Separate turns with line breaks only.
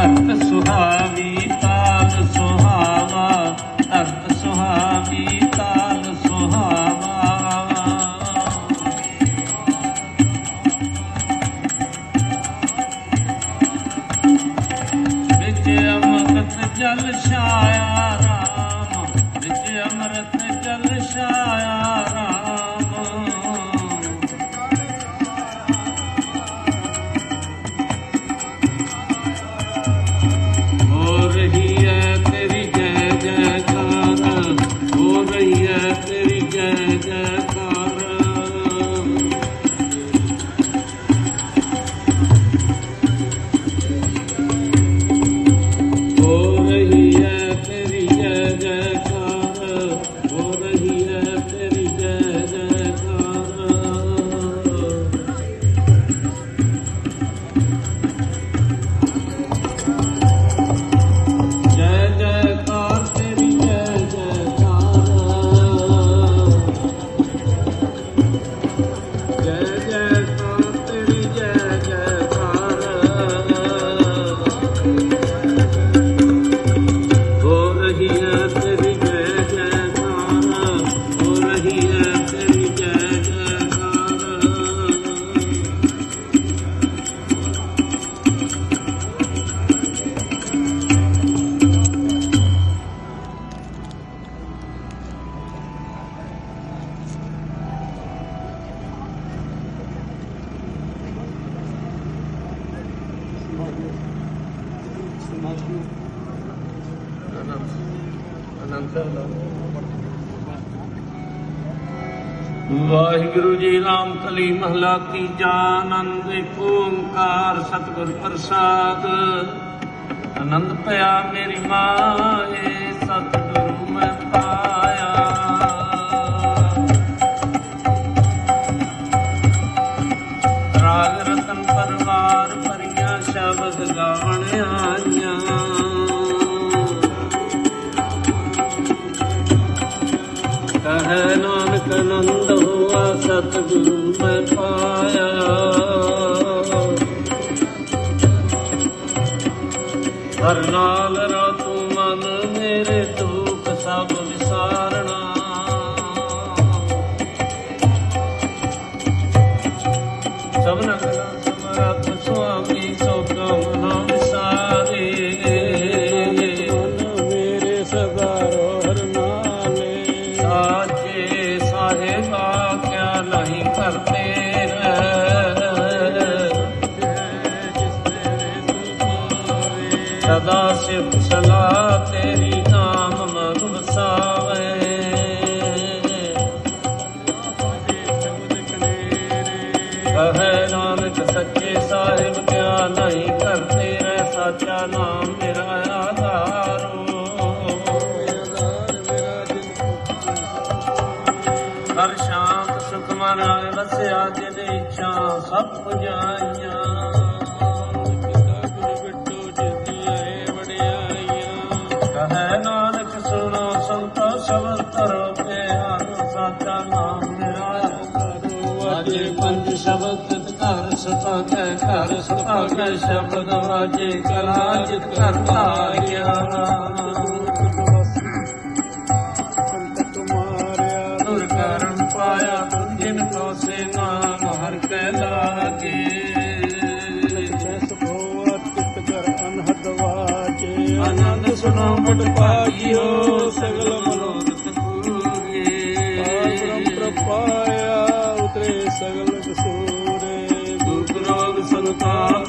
अत सुहावीताल ਸੁਹਾਵੀ ਤਾਲ ਸੁਹਾਵਾ ਵਿੱਚ ਅਮਰਤ ਜਲ ਛਾਇਆ ਰਾਮ ਵਿੱਚ ਅਮਰਤ ਜਲ ਛਾਇਆ ਵਾਹਿਗੁਰੂ ਜੀ ਨਾਮ ਕਲੀ ਮਹਲਾ ਤੀਜਾ ਆਨੰਦ ਏਕ ਓੰਕਾਰ ਸਤਿਗੁਰ ਪ੍ਰਸਾਦ। ਆਨੰਦ ਪਿਆ ਮੇਰੀ ਮਾਏ ਸਤਿਗੁਰੂ ਮੈਂ ਪਾਇਆ ਕਹੈ ਨਾਨਕ ਆਨੰਦ ਹੋਆ ਸਤਿਗੁਰੂ ਮੈਂ ਪਾਇਆ। ਹਰ ਨਾਲ ਰਾਤੂ ਮਨ ਮੇਰੇ ਦੁੱਖ ਸਭ ਵਿਸਾਰਣਾ। ਸਭਨਾ साचे साहेबा क्या नहीं करते
हैं? सदा सिर्फ़
सला तेरी ਸੁਖ ਮਨ ਆਏ ਵਸਿਆ ਜਿਨ ਇੱਛਾ ਸਭ ਪੁਜਾਈਆਂ। ਕਹੈ ਨਾਨਕ ਸੁਣੋ ਸੰਤੋ ਸ਼ਬਦ ਕਰੋ ਕੇ ਹਰ ਸਾਚਾ ਨਾਮ
ਕਰੋ।
ਵਾਜੇ ਪੰਜ ਸ਼ਬਦ ਘਰ ਸੁਭਾਗੈ ਘਰ ਸੁਭਾਗੈ ਸ਼ਬਦ ਵਾਜੇ ਕਲਾ ਜਿਤ ਕਰਤਾ ਗਿਆਨ
ਹਰ ਕੈ
ਲਾਗੇ। ਸਸ ਭੋਵਤ ਕਰ ਅਨਹਦ ਵਾਚੇ ਆਨੰਦ ਸੁਨੋ ਬਟ ਪਾਈਓ
ਸਗਲ ਮਨੋਤ ਤਕੂਰੇ ਆਸਰਮ ਪ੍ਰਪਾਇਆ ਉਤਰੇ
ਸਗਲ ਕਸੂਰੇ। ਦੁਖ ਰੋਗ ਸੰਤਾਪ